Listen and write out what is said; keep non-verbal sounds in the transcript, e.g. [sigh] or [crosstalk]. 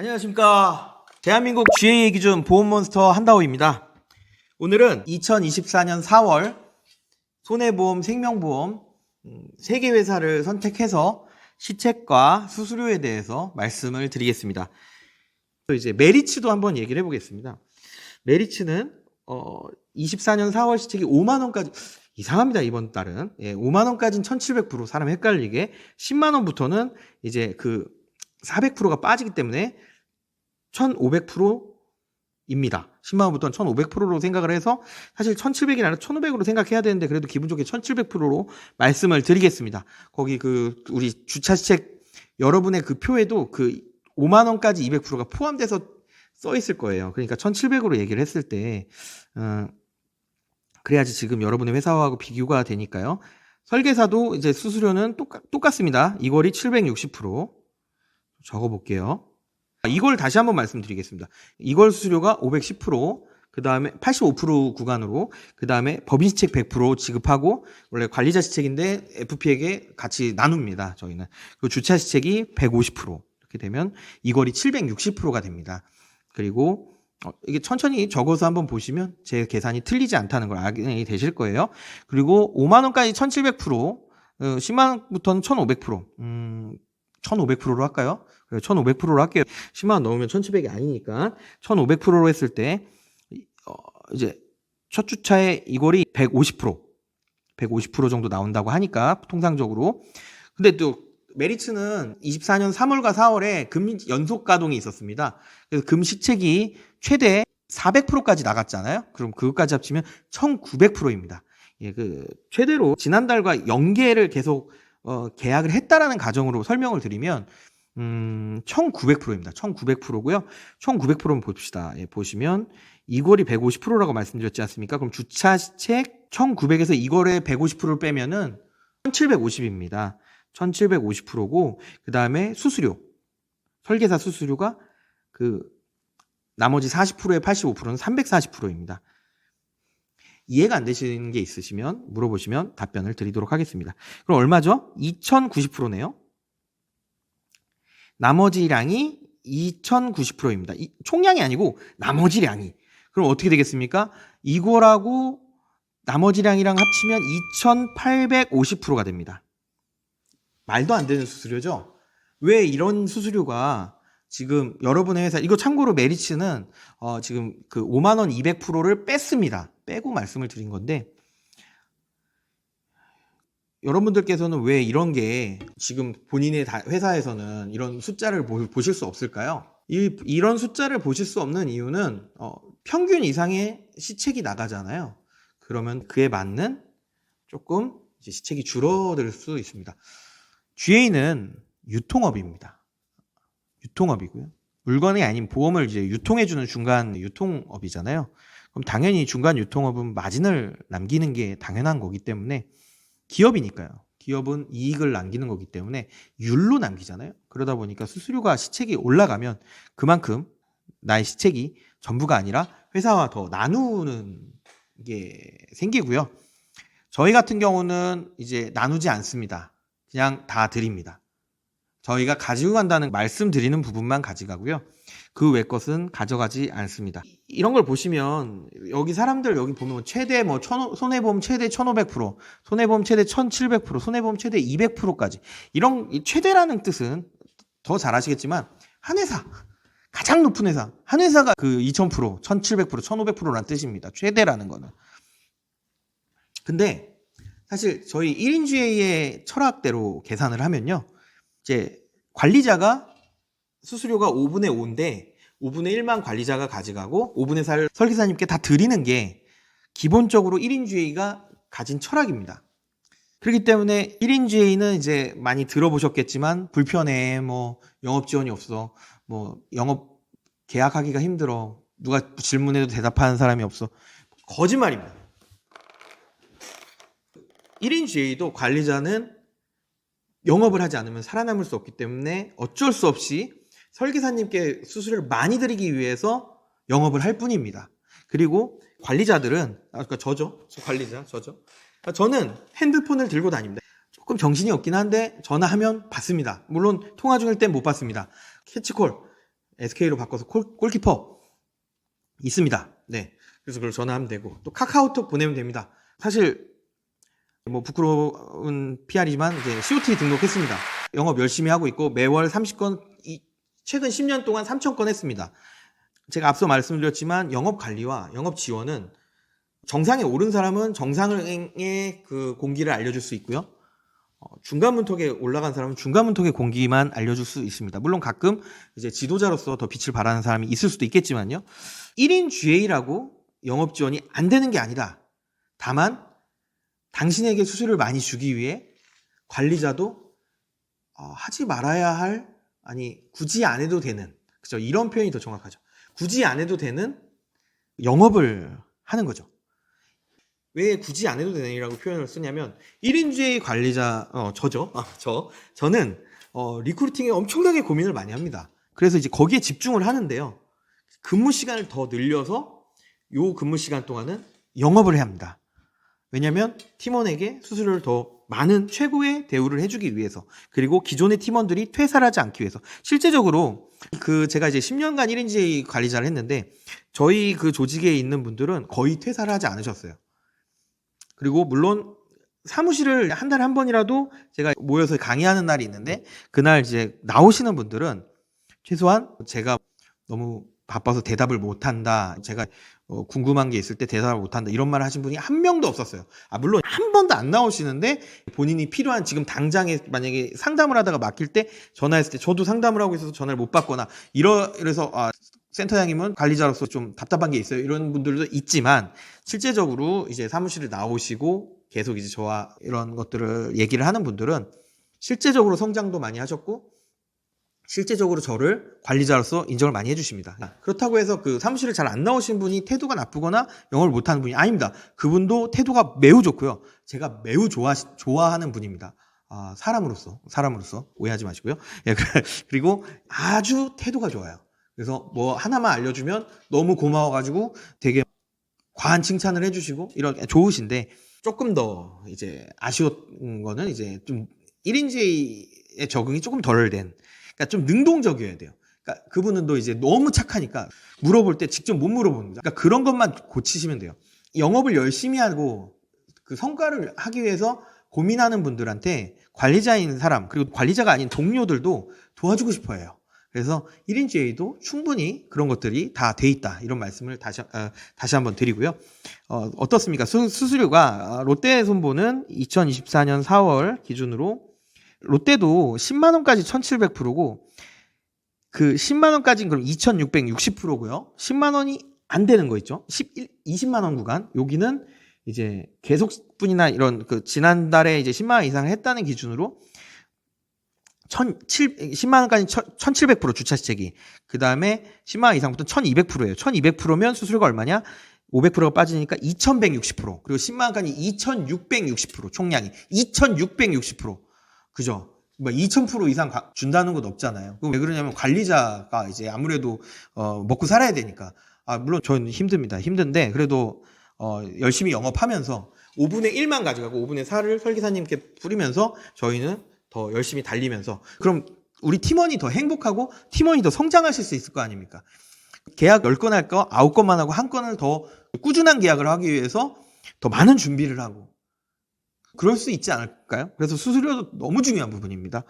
안녕하십니까. 대한민국 GA의 기준 보험몬스터 한다호입니다. 오늘은 2024년 4월 손해보험, 생명보험 음, 3개 회사를 선택해서 시책과 수수료에 대해서 말씀을 드리겠습니다. 또 이제 메리츠도 한번 얘기를 해보겠습니다. 메리츠는 어, 24년 4월 시책이 5만 원까지 이상합니다 이번 달은 예, 5만 원까지는 1,700% 사람 헷갈리게 10만 원부터는 이제 그 400%가 빠지기 때문에 1,500%입니다. 10만 원부터는 1,500%로 생각을 해서 사실 1,700이 아니라 1,500으로 생각해야 되는데 그래도 기분 좋게 1,700%로 말씀을 드리겠습니다. 거기 그 우리 주차 시책 여러분의 그 표에도 그 5만 원까지 200%가 포함돼서 써 있을 거예요. 그러니까 1,700으로 얘기를 했을 때 어, 그래야지 지금 여러분의 회사하고 비교가 되니까요. 설계사도 이제 수수료는 똑같, 똑같습니다. 이걸이 760% 적어볼게요. 이걸 다시 한번 말씀드리겠습니다. 이걸 수수료가 510%, 그 다음에 85% 구간으로, 그 다음에 법인 시책 100% 지급하고, 원래 관리자 시책인데 FP에게 같이 나눕니다. 저희는. 그리고 주차 시책이 150%. 이렇게 되면 이걸이 760%가 됩니다. 그리고 어, 이게 천천히 적어서 한번 보시면 제 계산이 틀리지 않다는 걸 알게 되실 거예요. 그리고 5만 원까지 1,700%, 어, 10만 원부터는 1,500%. 음, 1,500%로 할까요? 1,500%로 할게요. 10만 원 넣으면 1,700이 아니니까 1,500%로 했을 때 어, 이제 첫 주차에 이골이 150%, 150% 정도 나온다고 하니까 통상적으로. 근데 또 메리츠는 24년 3월과 4월에 금 연속 가동이 있었습니다. 그래서 금 시책이 최대 400%까지 나갔잖아요. 그럼 그것까지 합치면 1900%입니다. 예, 그 최대로 지난달과 연계를 계속 어, 계약을 했다라는 가정으로 설명을 드리면 음, 1900%입니다. 1900%고요. 1900%는 봅시다. 예, 보시면 이골이 150%라고 말씀드렸지 않습니까? 그럼 주차 시책 1900에서 이골의 150%를 빼면은 1750입니다. 1750%고 그다음에 수수료. 설계사 수수료가 그 나머지 40%의 85%는 340%입니다. 이해가 안 되시는 게 있으시면 물어보시면 답변을 드리도록 하겠습니다. 그럼 얼마죠? 2090%네요. 나머지 량이 2090%입니다. 총량이 아니고 나머지 량이. 그럼 어떻게 되겠습니까? 이거라고 나머지 량이랑 합치면 2850%가 됩니다. 말도 안 되는 수수료죠? 왜 이런 수수료가 지금 여러분의 회사 이거 참고로 메리츠는 어 지금 그 5만 원 200%를 뺐습니다. 빼고 말씀을 드린 건데 여러분들께서는 왜 이런 게 지금 본인의 회사에서는 이런 숫자를 보실 수 없을까요? 이, 이런 숫자를 보실 수 없는 이유는 어, 평균 이상의 시책이 나가잖아요. 그러면 그에 맞는 조금 시책이 줄어들 수 있습니다. GA는 유통업입니다. 유통업이고요. 물건이 아닌 보험을 이제 유통해주는 중간 유통업이잖아요. 그럼 당연히 중간 유통업은 마진을 남기는 게 당연한 거기 때문에 기업이니까요. 기업은 이익을 남기는 거기 때문에 율로 남기잖아요. 그러다 보니까 수수료가 시책이 올라가면 그만큼 나의 시책이 전부가 아니라 회사와 더 나누는 게 생기고요. 저희 같은 경우는 이제 나누지 않습니다. 그냥 다 드립니다. 저희가 가지고 간다는 말씀드리는 부분만 가져가고요. 그 외 것은 가져가지 않습니다. 이런 걸 보시면 여기 사람들 여기 보면 최대 뭐 천, 손해보험 최대 1500%, 손해보험 최대 1700%, 손해보험 최대 200%까지 이런 최대라는 뜻은 더 잘 아시겠지만 한 회사 가장 높은 회사 한 회사가 그 2000%, 1700%, 1500%라는 뜻입니다. 최대라는 거는. 근데 사실 저희 1인주의의 철학대로 계산을 하면요. 이제 관리자가 수수료가 5분의 5인데 5분의 1만 관리자가 가져가고 5분의 4를 설계사님께 다 드리는 게 기본적으로 1인주의가 가진 철학입니다. 그렇기 때문에 1인주의는 이제 많이 들어보셨겠지만 불편해, 뭐 영업 지원이 없어, 뭐 영업 계약하기가 힘들어, 누가 질문해도 대답하는 사람이 없어. 거짓말입니다. 1인주의도 관리자는 영업을 하지 않으면 살아남을 수 없기 때문에 어쩔 수 없이 설계사님께 수수료를 많이 드리기 위해서 영업을 할 뿐입니다. 그리고 관리자들은 아까 그러니까 저죠, 저 관리자 저죠. 그러니까 저는 핸드폰을 들고 다닙니다. 조금 정신이 없긴 한데 전화하면 받습니다. 물론 통화 중일 땐 못 받습니다. 캐치콜 SK로 바꿔서 골, 골키퍼 있습니다. 네. 그래서 그걸 전화하면 되고 또 카카오톡 보내면 됩니다. 사실 뭐 부끄러운 PR이지만 이제 COT 등록했습니다. 영업 열심히 하고 있고 매월 30건 이- 최근 10년 동안 3,000건 했습니다. 제가 앞서 말씀드렸지만 영업 관리와 영업 지원은 정상에 오른 사람은 정상의 그 공기를 알려줄 수 있고요. 어, 중간 문턱에 올라간 사람은 중간 문턱의 공기만 알려줄 수 있습니다. 물론 가끔 이제 지도자로서 더 빛을 발하는 사람이 있을 수도 있겠지만요. 1인 GA라고 영업 지원이 안 되는 게 아니다. 다만 당신에게 수수료를 많이 주기 위해 관리자도 어, 하지 말아야 할 아니 굳이 안 해도 되는 그죠 이런 표현이 더 정확하죠. 굳이 안 해도 되는 영업을 하는 거죠. 왜 굳이 안 해도 되느냐고 표현을 쓰냐면 1인주의 관리자 어 저죠. 아, 저 저는 어 리크루팅에 엄청나게 고민을 많이 합니다. 그래서 이제 거기에 집중을 하는데요. 근무 시간을 더 늘려서 요 근무 시간 동안은 영업을 해야 합니다. 왜냐면 팀원에게 수수료를 더 많은 최고의 대우를 해주기 위해서 그리고 기존의 팀원들이 퇴사를 하지 않기 위해서 실제적으로 그 제가 이제 10년간 1인지 관리자를 했는데 저희 그 조직에 있는 분들은 거의 퇴사를 하지 않으셨어요. 그리고 물론 사무실을 한 달에 한 번이라도 제가 모여서 강의하는 날이 있는데 그날 이제 나오시는 분들은 최소한 제가 너무 바빠서 대답을 못 한다. 제가 어, 궁금한 게 있을 때 대답을 못 한다. 이런 말을 하신 분이 한 명도 없었어요. 아, 물론 한 번도 안 나오시는데 본인이 필요한 지금 당장에 만약에 상담을 하다가 맡길 때 전화했을 때 저도 상담을 하고 있어서 전화를 못 받거나 이러, 이래서 아, 센터장님은 관리자로서 좀 답답한 게 있어요. 이런 분들도 있지만 실제적으로 이제 사무실을 나오시고 계속 이제 저와 이런 것들을 얘기를 하는 분들은 실제적으로 성장도 많이 하셨고 실제적으로 저를 관리자로서 인정을 많이 해주십니다. 그렇다고 해서 그 사무실을 잘 안 나오신 분이 태도가 나쁘거나 영어를 못하는 분이 아닙니다. 그분도 태도가 매우 좋고요. 제가 매우 좋아 좋아하는 분입니다. 아, 사람으로서 사람으로서 오해하지 마시고요. [laughs] 예, 그리고 아주 태도가 좋아요. 그래서 뭐 하나만 알려주면 너무 고마워가지고 되게 과한 칭찬을 해주시고 이런 좋으신데 조금 더 이제 아쉬운 거는 이제 좀 1인제의 적응이 조금 덜 된. 그러니까 좀 능동적이어야 돼요. 그러니까 그분은 또 이제 너무 착하니까 물어볼 때 직접 못 물어봅니다. 그러니까 그런 것만 고치시면 돼요. 영업을 열심히 하고 그 성과를 하기 위해서 고민하는 분들한테 관리자인 사람 그리고 관리자가 아닌 동료들도 도와주고 싶어 해요. 그래서 1인 GA도 충분히 그런 것들이 다 돼 있다. 이런 말씀을 다시, 어, 다시 한번 드리고요. 어, 어떻습니까? 수, 수수료가 롯데 손보는 2024년 4월 기준으로 롯데도 10만 원까지 1,700%고 그 10만 원까지는 그럼 2,660%고요. 10만 원이 안 되는 거 있죠. 11, 20만 원 구간 여기는 이제 계속분이나 이런 그 지난달에 이제 10만 원 이상 했다는 기준으로 1,007 10만 원까지 1,700% 주차 시책이 그 다음에 10만 원 이상부터 1,200%예요. 1,200%면 수수료가 얼마냐? 500%가 빠지니까 2,160% 그리고 10만 원까지 2,660% 총량이 2,660% 그죠? 뭐2,000% 이상 가- 준다는 것 없잖아요. 그왜 그러냐면 관리자가 이제 아무래도 어 먹고 살아야 되니까. 아 물론 저는 힘듭니다. 힘든데 그래도 어 열심히 영업하면서 5분의 1만 가져가고 5분의 4를 설계사님께 뿌리면서 저희는 더 열심히 달리면서 그럼 우리 팀원이 더 행복하고 팀원이 더 성장하실 수 있을 거 아닙니까? 계약 10건 할 거 9건만 하고 한 건을 더 꾸준한 계약을 하기 위해서 더 많은 준비를 하고 그럴 수 있지 않을까요? 그래서 수수료도 너무 중요한 부분입니다.